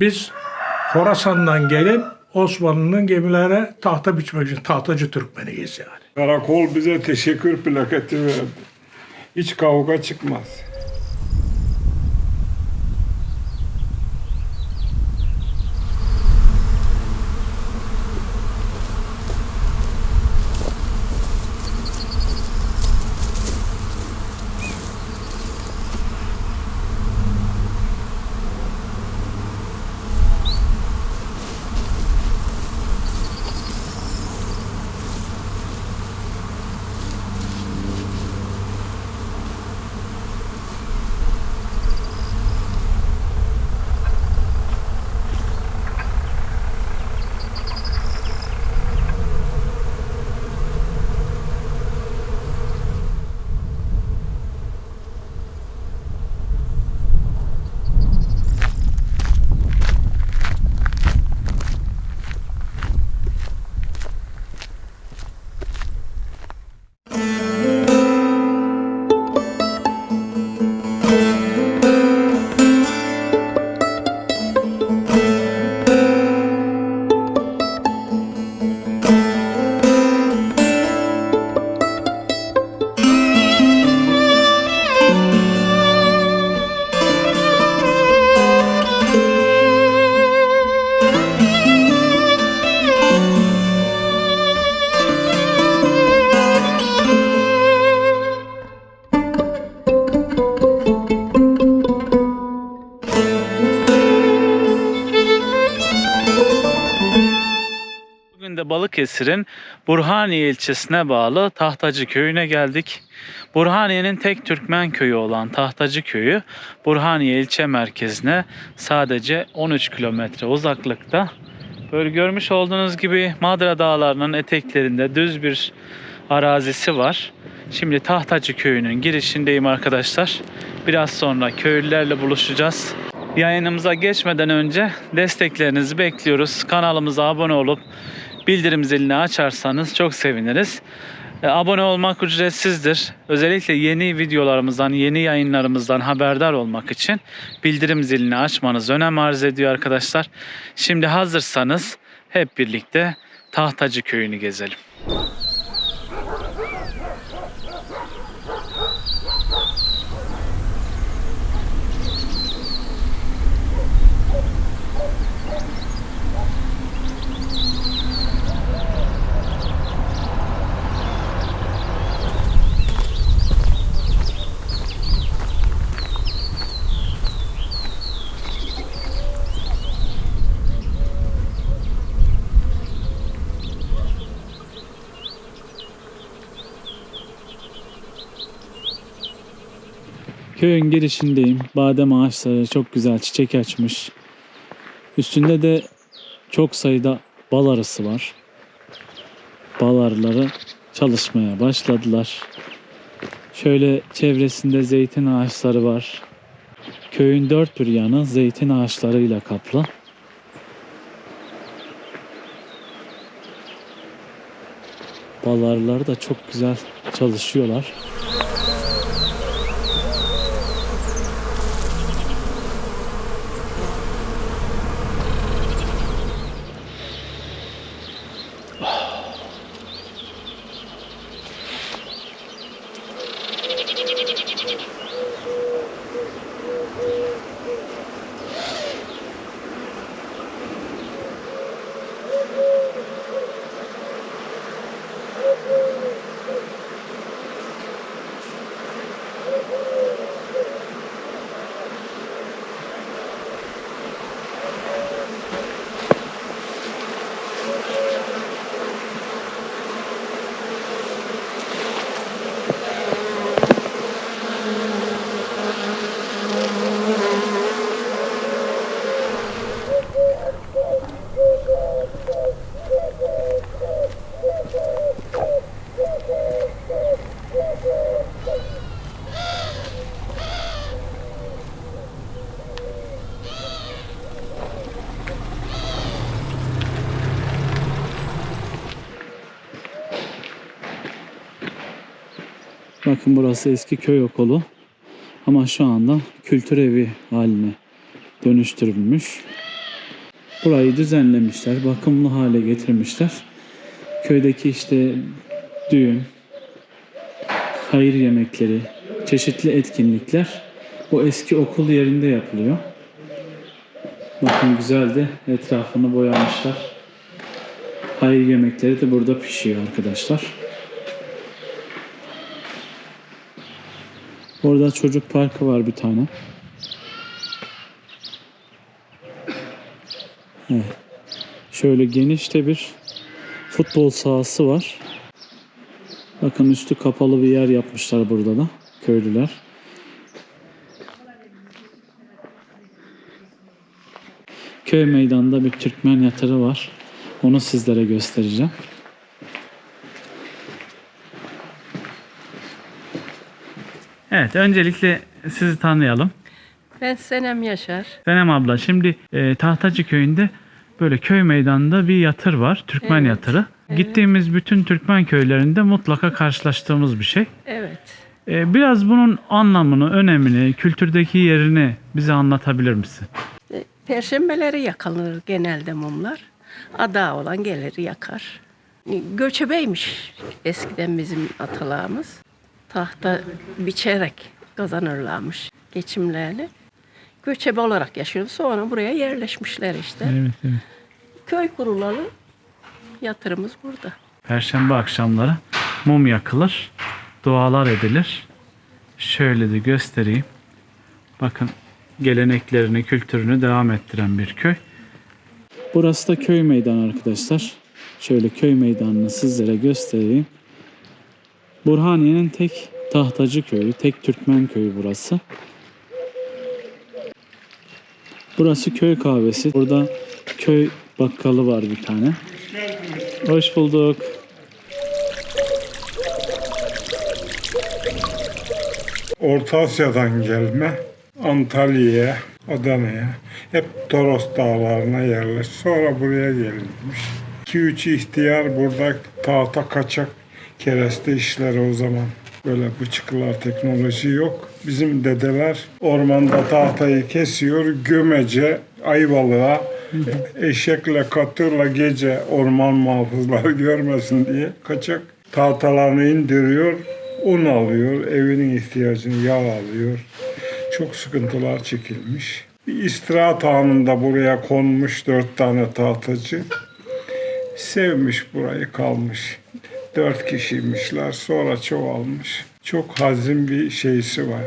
Biz Horasan'dan gelip Osmanlı'nın gemilere tahta biçmek için tahtacı Türkmeniyiz yani. Karakol bize teşekkür plaketi verdi. Hiç kavga çıkmaz. Balıkesir'in Burhaniye ilçesine bağlı Tahtacı köyüne geldik. Burhaniye'nin tek Türkmen köyü olan Tahtacı köyü Burhaniye ilçe merkezine sadece 13 kilometre uzaklıkta. Böyle görmüş olduğunuz gibi Madra Dağları'nın eteklerinde düz bir arazisi var. Şimdi Tahtacı köyünün girişindeyim arkadaşlar. Biraz sonra köylülerle buluşacağız. Yayınımıza geçmeden önce desteklerinizi bekliyoruz. Kanalımıza abone olup bildirim zilini açarsanız çok seviniriz. E, Abone olmak ücretsizdir. Özellikle yeni videolarımızdan, yeni yayınlarımızdan haberdar olmak için bildirim zilini açmanız önem arz ediyor arkadaşlar. Şimdi hazırsanız hep birlikte Tahtacı köyünü gezelim. Köyün girişindeyim. Badem ağaçları çok güzel çiçek açmış. Üstünde de çok sayıda bal arısı var. Bal arıları çalışmaya başladılar. Şöyle çevresinde zeytin ağaçları var. Köyün dört bir yanı zeytin ağaçlarıyla kaplı. Bal arıları da çok güzel çalışıyorlar. Bakın burası eski köy okulu. Ama şu anda kültür evi haline dönüştürülmüş. Burayı düzenlemişler, bakımlı hale getirmişler. Köydeki işte düğün, hayır yemekleri, çeşitli etkinlikler o eski okul yerinde yapılıyor. Bakın güzel de etrafını boyamışlar. Hayır yemekleri de burada pişiyor arkadaşlar. Orada çocuk parkı var bir tane. Evet. Şöyle geniş de bir futbol sahası var. Bakın üstü kapalı bir yer yapmışlar burada da köylüler. Köy meydanında bir Türkmen yatırı var. Onu sizlere göstereceğim. Evet, öncelikle sizi tanıyalım. Ben Senem Yaşar. Senem abla, şimdi e, Tahtacı köyünde böyle köy meydanında bir yatır var, Türkmen Evet, yatırı. Gittiğimiz bütün Türkmen köylerinde mutlaka karşılaştığımız bir şey. Evet. E, biraz bunun anlamını, önemini, kültürdeki yerini bize anlatabilir misin? E, Perşembeleri yakılır genelde mumlar. Ada olan gelir yakar. E, Göçebeymiş eskiden bizim atalarımız. Tahta biçerek kazanırlarmış geçimlerini. Göçebe olarak yaşıyor. Sonra buraya yerleşmişler işte. Evet, evet. Köy kurulalı yatırımız burada. Perşembe akşamları mum yakılır, dualar edilir. Şöyle de göstereyim. Bakın geleneklerini, kültürünü devam ettiren bir köy. Burası da köy meydanı arkadaşlar. Şöyle köy meydanını sizlere göstereyim. Burhaniye'nin tek tahtacı köyü, tek Türkmen köyü burası. Burası köy kahvesi. Burada köy bakkalı var bir tane. Hoş bulduk. Orta Asya'dan gelme Antalya'ya, Adana'ya hep Toros dağlarına yerleş. Sonra buraya gelinmiş. 2-3 ihtiyar burada tahta kaçak kereste işleri o zaman. Böyle bıçkılar teknoloji yok. Bizim dedeler ormanda tahtayı kesiyor, gömece Ayvalık'a eşekle katırla gece orman muhafızları görmesin diye kaçak tahtalarını indiriyor, un alıyor, evinin ihtiyacını yağ alıyor. Çok sıkıntılar çekilmiş. Bir istirahat anında buraya konmuş dört tane tahtacı. Sevmiş burayı kalmış. Dört kişiymişler sonra çoğalmış. Çok hazin bir şeysi var.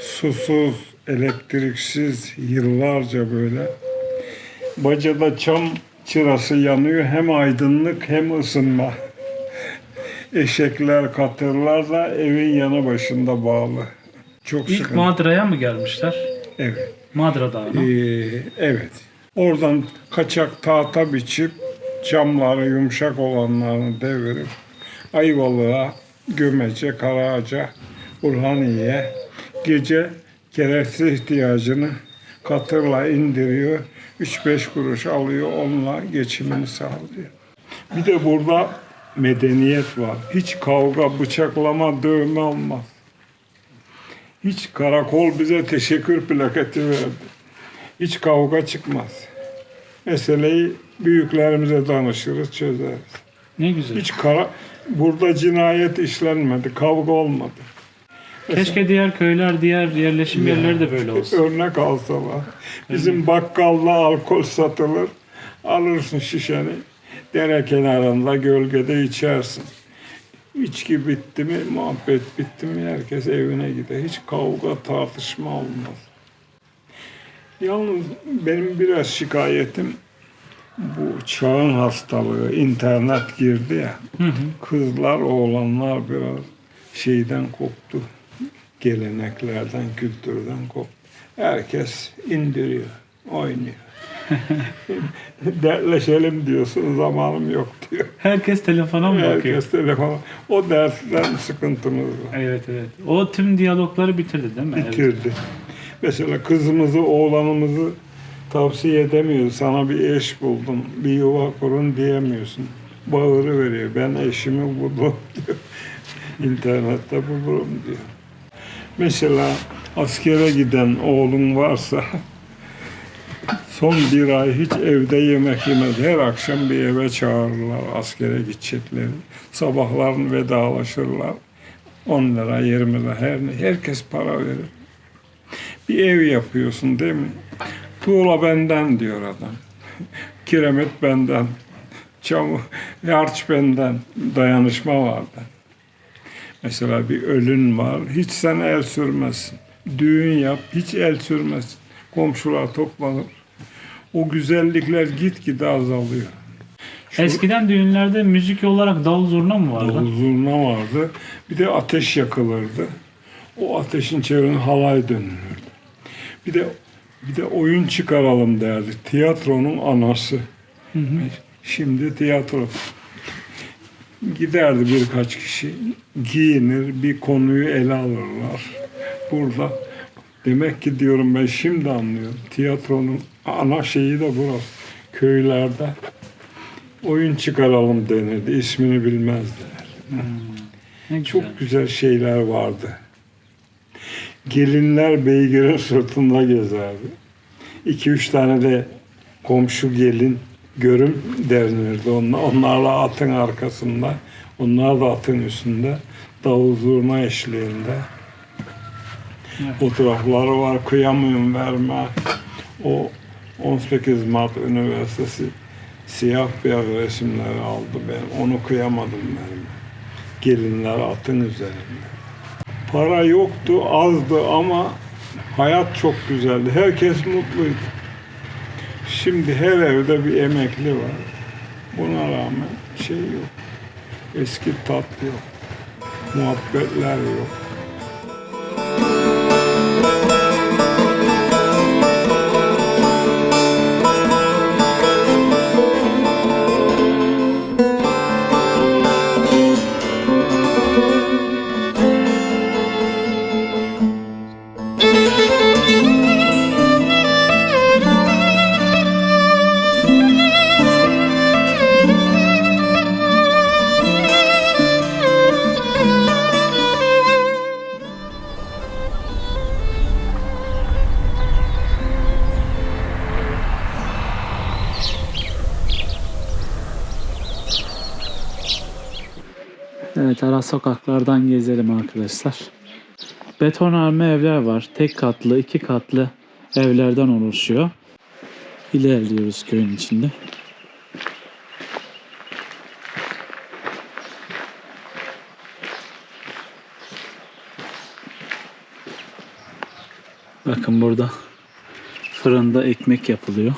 Susuz, elektriksiz yıllarca böyle. Bacada çam çırası yanıyor. Hem aydınlık hem ısınma. Eşekler, katırlar da evin yanı başında bağlı. Çok İlk sıkıntı. Madra'ya mı gelmişler? Evet. Madra Dağı'na. Ee, evet. Oradan kaçak tahta biçip camları yumuşak olanlarını devirip Ayvalık'a, Gömece, Karaağaç'a, Burhaniye'ye gece gereksiz ihtiyacını katırla indiriyor. 3-5 kuruş alıyor, onunla geçimini sağlıyor. Bir de burada medeniyet var. Hiç kavga, bıçaklama, dövme olmaz. Hiç karakol bize teşekkür plaketi verdi. Hiç kavga çıkmaz. Meseleyi büyüklerimize danışırız, çözeriz. Ne güzel. Hiç kara, burada cinayet işlenmedi, kavga olmadı. Keşke diğer köyler, diğer yerleşim yerleri de böyle olsun. Örnek alsalar. Bizim bakkalda alkol satılır. Alırsın şişeni. Dere kenarında gölgede içersin. İçki bitti mi, muhabbet bitti mi herkes evine gider. Hiç kavga, tartışma olmaz. Yalnız benim biraz şikayetim bu çağın hastalığı, internet girdi ya. Kızlar, oğlanlar biraz şeyden koptu. Geleneklerden, kültürden koptu. Herkes indiriyor, oynuyor. Dertleşelim diyorsun, zamanım yok diyor. Herkes telefona mı bakıyor? Herkes telefon. O dertten sıkıntımız var. Evet evet. O tüm diyalogları bitirdi değil mi? Evet. Bitirdi. Mesela kızımızı, oğlanımızı tavsiye edemiyor. Sana bir eş buldum, bir yuva kurun diyemiyorsun. Bağırı veriyor. Ben eşimi buldum diyor. İnternette bulurum diyor. Mesela askere giden oğlun varsa Son bir ay hiç evde yemek yemedi. Her akşam bir eve çağırırlar askere gidecekleri. Sabahların vedalaşırlar. 10 lira, 20 lira her. Herkes para verir. Bir ev yapıyorsun değil mi? Tuğla benden diyor adam. Kiremit benden. Çamur, harç benden. Dayanışma vardı. Mesela bir ölün var. Hiç sen el sürmezsin. Düğün yap. Hiç el sürmezsin. Komşular toplanır. O güzellikler gitgide azalıyor. Eskiden düğünlerde müzik olarak davul zurna mı vardı? Davul zurna vardı. Bir de ateş yakılırdı. O ateşin çevrene halay dönülürdü. Bir de bir de oyun çıkaralım derdi. Tiyatronun anası. Şimdi tiyatro. Giderdi birkaç kişi. Giyinir, bir konuyu ele alırlar. Burada demek ki diyorum ben şimdi anlıyorum. Tiyatronun ana şeyi de burası. Köylerde oyun çıkaralım denirdi. İsmini bilmezdiler. Ne güzel. Çok güzel şeyler vardı. Gelinler beygirin sırtında gezerdi. İki üç tane de komşu gelin görüm derinirdi. Onlar, onlarla atın arkasında, onlar da atın üstünde davul zurna eşliğinde. Evet. Fotoğrafları var, kıyamıyorum verme. O 18 Mart Üniversitesi siyah beyaz resimleri aldı ben. Onu kıyamadım ben. Gelinler atın üzerinde. Para yoktu, azdı ama hayat çok güzeldi. Herkes mutluydu. Şimdi her evde bir emekli var. Buna rağmen şey yok. Eski tat yok. Muhabbetler yok. Ara sokaklardan gezelim arkadaşlar. Betonarme evler var. Tek katlı, iki katlı evlerden oluşuyor. İlerliyoruz köyün içinde. Bakın burada fırında ekmek yapılıyor.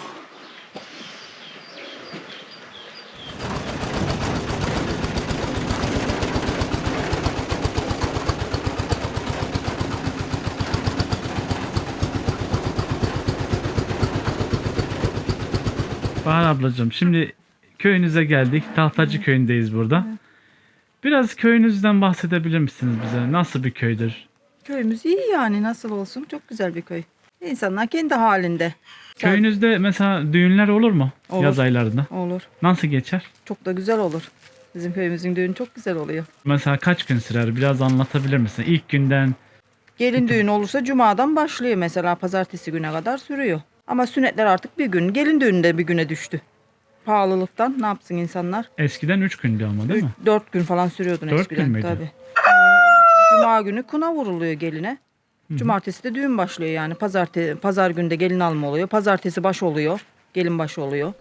Bahar ablacığım şimdi köyünüze geldik. Tahtacı köyündeyiz burada. Biraz köyünüzden bahsedebilir misiniz bize? Nasıl bir köydür? Köyümüz iyi yani nasıl olsun çok güzel bir köy. İnsanlar kendi halinde. Köyünüzde mesela düğünler olur mu? Olur. Yaz aylarında. Olur. Nasıl geçer? Çok da güzel olur. Bizim köyümüzün düğünü çok güzel oluyor. Mesela kaç gün sürer? Biraz anlatabilir misin? İlk günden Gelin düğünü olursa cumadan başlıyor mesela pazartesi güne kadar sürüyor. Ama sünnetler artık bir gün. Gelin düğünü de bir güne düştü. Pahalılıktan ne yapsın insanlar? eskiden 3 gündü ama değil mi? Üç- Dört gün falan sürüyordu Dört eskiden gün müydü? tabii. Cuma günü kına vuruluyor geline. Cumartesi de düğün başlıyor yani. Pazarte, pazar günde gelin alma oluyor. Pazartesi baş oluyor. Gelin başı oluyor.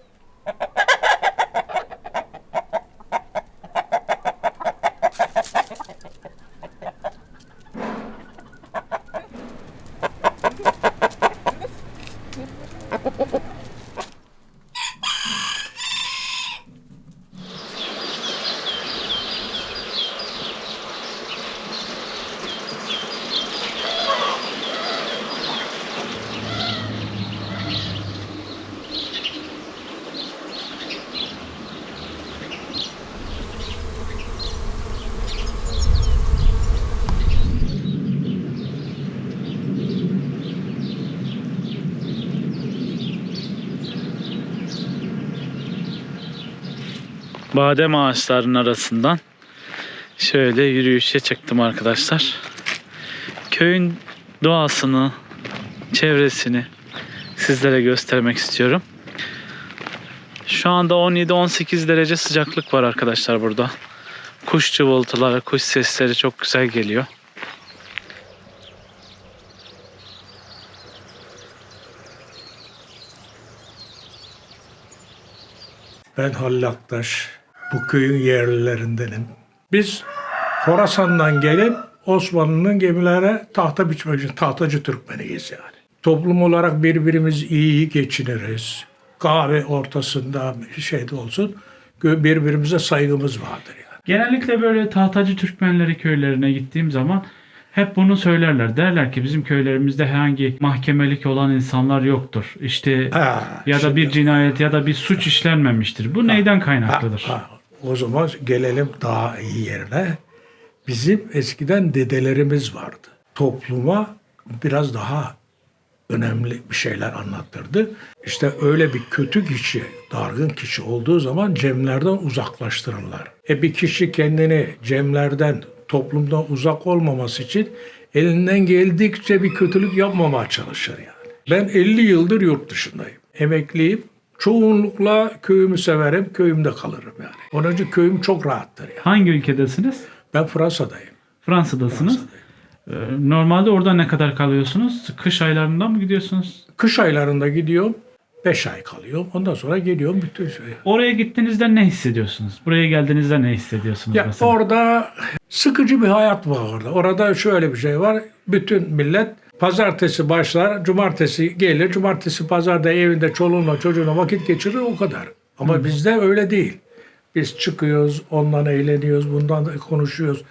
Badem ağaçlarının arasından şöyle yürüyüşe çıktım arkadaşlar. Köyün doğasını, çevresini sizlere göstermek istiyorum. Şu anda 17-18 derece sıcaklık var arkadaşlar burada. Kuş cıvıltıları, kuş sesleri çok güzel geliyor. Ben Halil Aktaş. Bu köyün yerlilerindenim. Biz Horasan'dan gelip Osmanlı'nın gemilere tahta biçmek için tahtacı Türkmeniyiz yani. Toplum olarak birbirimiz iyi geçiniriz. Kahve ortasında şeyde olsun birbirimize saygımız vardır yani. Genellikle böyle tahtacı Türkmenleri köylerine gittiğim zaman hep bunu söylerler. Derler ki bizim köylerimizde herhangi mahkemelik olan insanlar yoktur. İşte Ha, ya da bir cinayet ya da bir suç işlenmemiştir. Bu neyden kaynaklıdır? Ha, ha. O zaman gelelim daha iyi yerine. Bizim eskiden dedelerimiz vardı. Topluma biraz daha önemli bir şeyler anlatırdı. İşte öyle bir kötü kişi, dargın kişi olduğu zaman cemlerden uzaklaştırırlar. E bir kişi kendini cemlerden, toplumdan uzak olmaması için elinden geldikçe bir kötülük yapmamaya çalışır yani. Ben 50 yıldır yurt dışındayım. Emekliyim. Çoğunlukla köyümü severim, köyümde kalırım yani. Onun için köyüm çok rahattır yani. Hangi ülkedesiniz? Ben Fransa'dayım. Fransa'dasınız. Ee, Normalde orada ne kadar kalıyorsunuz? Kış aylarında mı gidiyorsunuz? Kış aylarında gidiyorum, 5 ay kalıyorum. Ondan sonra geliyorum bütün şey. Oraya gittiğinizde ne hissediyorsunuz? Buraya geldiğinizde ne hissediyorsunuz Ya mesela? orada sıkıcı bir hayat var orada. Orada şöyle bir şey var. Bütün millet pazartesi başlar, cumartesi gelir. Cumartesi pazarda evinde çoluğunla çocuğuna vakit geçirir o kadar. Ama bizde öyle değil. Biz çıkıyoruz, ondan eğleniyoruz, bundan da konuşuyoruz.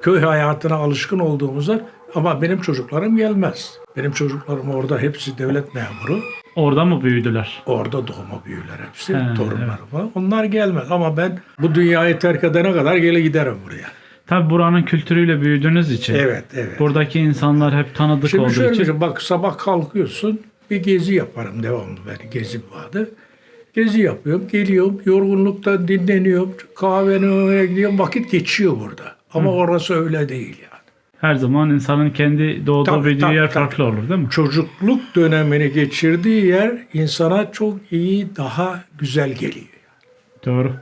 Köy hayatına alışkın olduğumuzda ama benim çocuklarım gelmez. Benim çocuklarım orada hepsi devlet memuru. Orada mı büyüdüler? Orada doğma büyüler hepsi, He, torunlar var. Onlar gelmez ama ben bu dünyayı terk edene kadar gele giderim buraya. Tabi buranın kültürüyle büyüdüğünüz için. Evet, evet. Buradaki insanlar hep tanıdık Şimdi olduğu şöyle için. şey, bak sabah kalkıyorsun, bir gezi yaparım devamlı benim gezim vardır. Gezi yapıyorum, geliyorum, yorgunlukta dinleniyorum, kahvene gidiyorum, vakit geçiyor burada. Ama orası öyle değil yani. Her zaman insanın kendi doğduğu Tabii, büyüdüğü tabii, yer tabii. farklı olur değil mi? Çocukluk dönemini geçirdiği yer insana çok iyi, daha güzel geliyor. Doğru.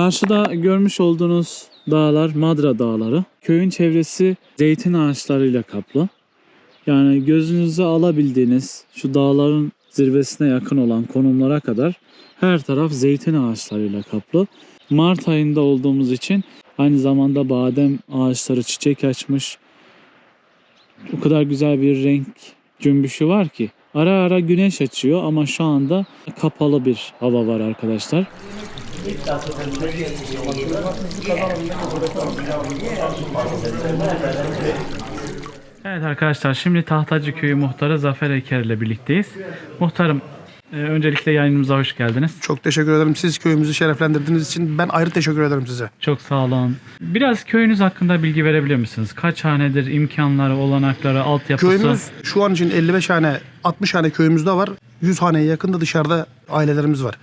Karşıda görmüş olduğunuz dağlar Madra Dağları. Köyün çevresi zeytin ağaçlarıyla kaplı. Yani gözünüze alabildiğiniz şu dağların zirvesine yakın olan konumlara kadar her taraf zeytin ağaçlarıyla kaplı. Mart ayında olduğumuz için aynı zamanda badem ağaçları çiçek açmış. O kadar güzel bir renk cümbüşü var ki. Ara ara güneş açıyor ama şu anda kapalı bir hava var arkadaşlar. Evet arkadaşlar şimdi Tahtacı Köyü Muhtarı Zafer Eker ile birlikteyiz. Muhtarım e, öncelikle yayınımıza hoş geldiniz. Çok teşekkür ederim. Siz köyümüzü şereflendirdiğiniz için ben ayrı teşekkür ederim size. Çok sağ olun. Biraz köyünüz hakkında bilgi verebilir misiniz? Kaç hanedir, imkanları, olanakları, altyapısı? Köyümüz şu an için 55 hane, 60 hane köyümüzde var. 100 haneye yakın da dışarıda ailelerimiz var.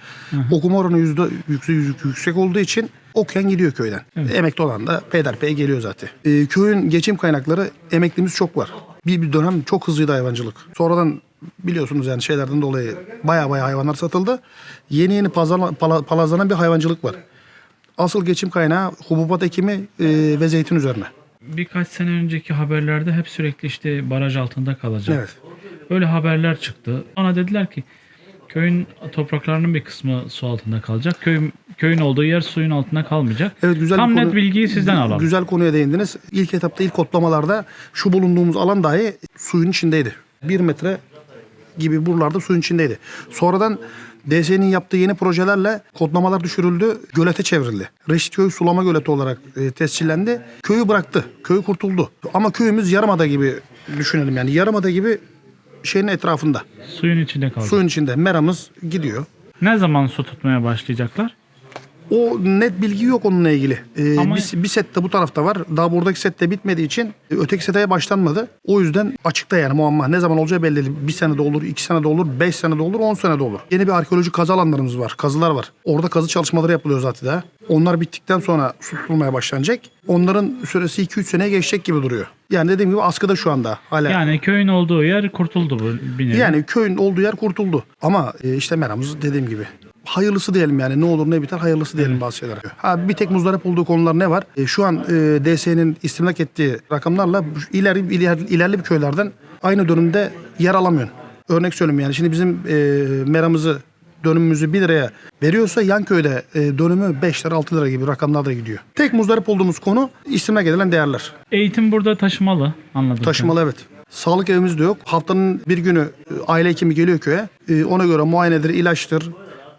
Okuma oranı yüzde yüksek, yüksek olduğu için okuyan gidiyor köyden. Emekli olan da peyderpey geliyor zaten. Ee, köyün geçim kaynakları emeklimiz çok var. Bir, bir dönem çok hızlıydı hayvancılık. Sonradan biliyorsunuz yani şeylerden dolayı baya baya hayvanlar satıldı. Yeni yeni pala- palazlanan bir hayvancılık var. Asıl geçim kaynağı hububat ekimi e, ve zeytin üzerine. Birkaç sene önceki haberlerde hep sürekli işte baraj altında kalacak. Evet. Öyle haberler çıktı. Bana dediler ki köyün topraklarının bir kısmı su altında kalacak. Köyün, köyün olduğu yer suyun altında kalmayacak. Evet güzel Tam bir net konu- bilgiyi sizden alalım. Güzel konuya değindiniz. İlk etapta ilk kodlamalarda şu bulunduğumuz alan dahi suyun içindeydi. Bir metre gibi buralarda suyun içindeydi. Sonradan DSE'nin yaptığı yeni projelerle kodlamalar düşürüldü, gölete çevrildi. Reşitköy sulama göleti olarak e, tescillendi. Köyü bıraktı, köy kurtuldu. Ama köyümüz yarımada gibi düşünelim yani yarımada gibi şeyin etrafında. Suyun içinde kalacak. Suyun içinde meramız gidiyor. Ne zaman su tutmaya başlayacaklar? O net bilgi yok onunla ilgili. Ee, Ama- bir, bir set de bu tarafta var. Daha buradaki set de bitmediği için e, öteki sete başlanmadı. O yüzden açıkta yani muamma. Ne zaman olacağı belli değil. Bir sene de olur, iki sene de olur, beş sene de olur, on sene de olur. Yeni bir arkeolojik kazı alanlarımız var. Kazılar var. Orada kazı çalışmaları yapılıyor zaten daha. Onlar bittikten sonra su tutulmaya başlanacak. Onların süresi 2-3 seneye geçecek gibi duruyor. Yani dediğim gibi askıda şu anda. Hala. Yani köyün olduğu yer kurtuldu bu bir nevi. Yani köyün olduğu yer kurtuldu. Ama e, işte meramız dediğim gibi. Hayırlısı diyelim yani ne olur ne biter hayırlısı diyelim bazı şeylere. Ha bir tek muzdarip olduğu konular ne var? E, şu an e, DS'nin istimlak ettiği rakamlarla ileri, ileri, ilerli bir köylerden aynı dönümde yer alamıyorsun. Örnek söyleyeyim yani şimdi bizim e, meramızı dönümümüzü 1 liraya veriyorsa yan köyde e, dönümü 5 lira 6 lira gibi rakamlarda gidiyor. Tek muzdarip olduğumuz konu istimlak edilen değerler. Eğitim burada taşımalı anladım. Taşımalı evet. Sağlık evimiz de yok. Haftanın bir günü e, aile hekimi geliyor köye. E, Ona göre muayenedir, ilaçtır,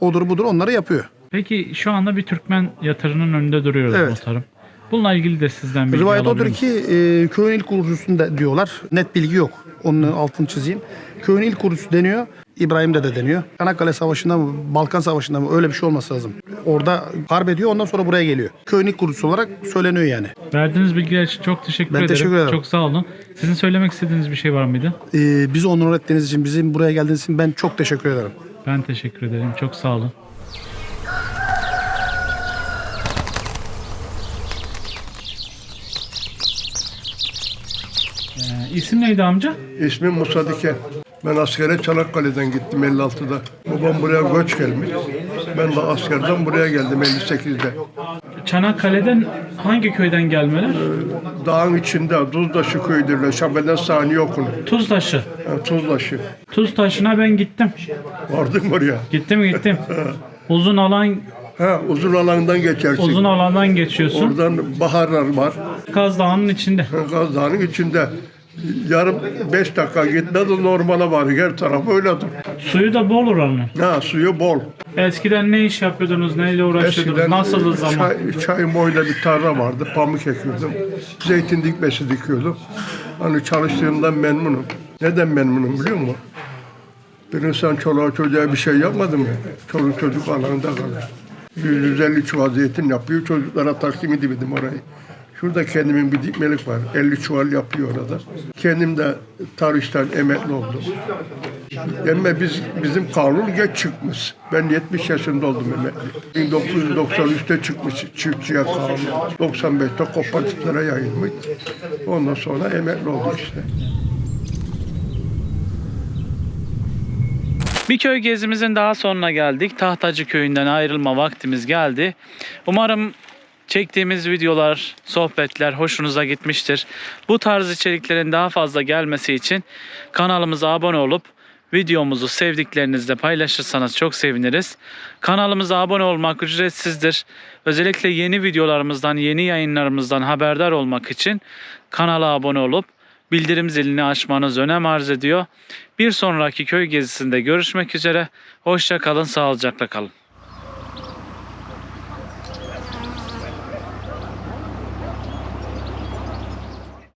odur budur onları yapıyor. Peki şu anda bir Türkmen yatırının önünde duruyoruz Evet. muhtarım. Bununla ilgili de sizden bilgi Rivayet odur ki e, köyün ilk kurucusunda diyorlar. Net bilgi yok. Onun altını çizeyim. Köyün ilk kurucusu deniyor. İbrahim de de deniyor. Çanakkale Savaşı'nda mı, Balkan Savaşı'nda mı öyle bir şey olması lazım. Orada harp ediyor ondan sonra buraya geliyor. Köyün ilk kurucusu olarak söyleniyor yani. Verdiğiniz bilgiler için çok teşekkür Ben ederim. teşekkür ederim. Çok sağ olun. Sizin söylemek istediğiniz bir şey var mıydı? E, bizi onur ettiğiniz için, bizim buraya geldiğiniz için ben çok teşekkür ederim. Ben teşekkür ederim. Çok sağ olun. Ee, neydi amca? İsmim Musa Diken. Ben askere Çanakkale'den gittim 56'da. Babam buraya göç gelmiş. Ben de askerden buraya geldim 58'de. Çanakkale'den hangi köyden gelmeler? Dağın içinde Tuzdaşı köyüdürler. Şabeden Sani okunu. Tuztaşı. Yani Tuzdaşı. Tuztaşı'na ben gittim. Vardın mı oraya? Gittim gittim. Uzun alan Ha, uzun alandan geçersin. uzun alandan geçiyorsun. Oradan baharlar var. Kaz Dağı'nın içinde. Gaz Dağı'nın içinde. Yarım beş dakika gitmedi normala var. Her taraf öyledir. Suyu da bol oranın. Ha, suyu bol. Eskiden ne iş yapıyordunuz? Neyle uğraşıyordunuz? Eskiden Nasıldı zaman? çay, çay boyla bir tarla vardı. Pamuk ekiyordum. Zeytin dikmesi dikiyordum. Hani çalıştığımdan memnunum. Neden memnunum biliyor musun? Bir insan çoluğa çocuğa bir şey yapmadı mı? Çoluk çocuk alanında kalır. 150 çuval zeytin yapıyor. Çocuklara takdim edemedim orayı. Şurada kendimin bir dikmelik var. 50 çuval yapıyor orada. Kendim de tarıştan emekli oldum. Ama biz, bizim kanun geç çıkmış. Ben 70 yaşında oldum emekli. 1993'te çıkmış çiftçiye kanun. 95'te kooperatiflere yayılmış. Ondan sonra emekli olduk işte. Bir köy gezimizin daha sonuna geldik. Tahtacı köyünden ayrılma vaktimiz geldi. Umarım çektiğimiz videolar, sohbetler hoşunuza gitmiştir. Bu tarz içeriklerin daha fazla gelmesi için kanalımıza abone olup videomuzu sevdiklerinizle paylaşırsanız çok seviniriz. Kanalımıza abone olmak ücretsizdir. Özellikle yeni videolarımızdan, yeni yayınlarımızdan haberdar olmak için kanala abone olup bildirim zilini açmanız önem arz ediyor. Bir sonraki köy gezisinde görüşmek üzere. Hoşça kalın, sağlıcakla kalın.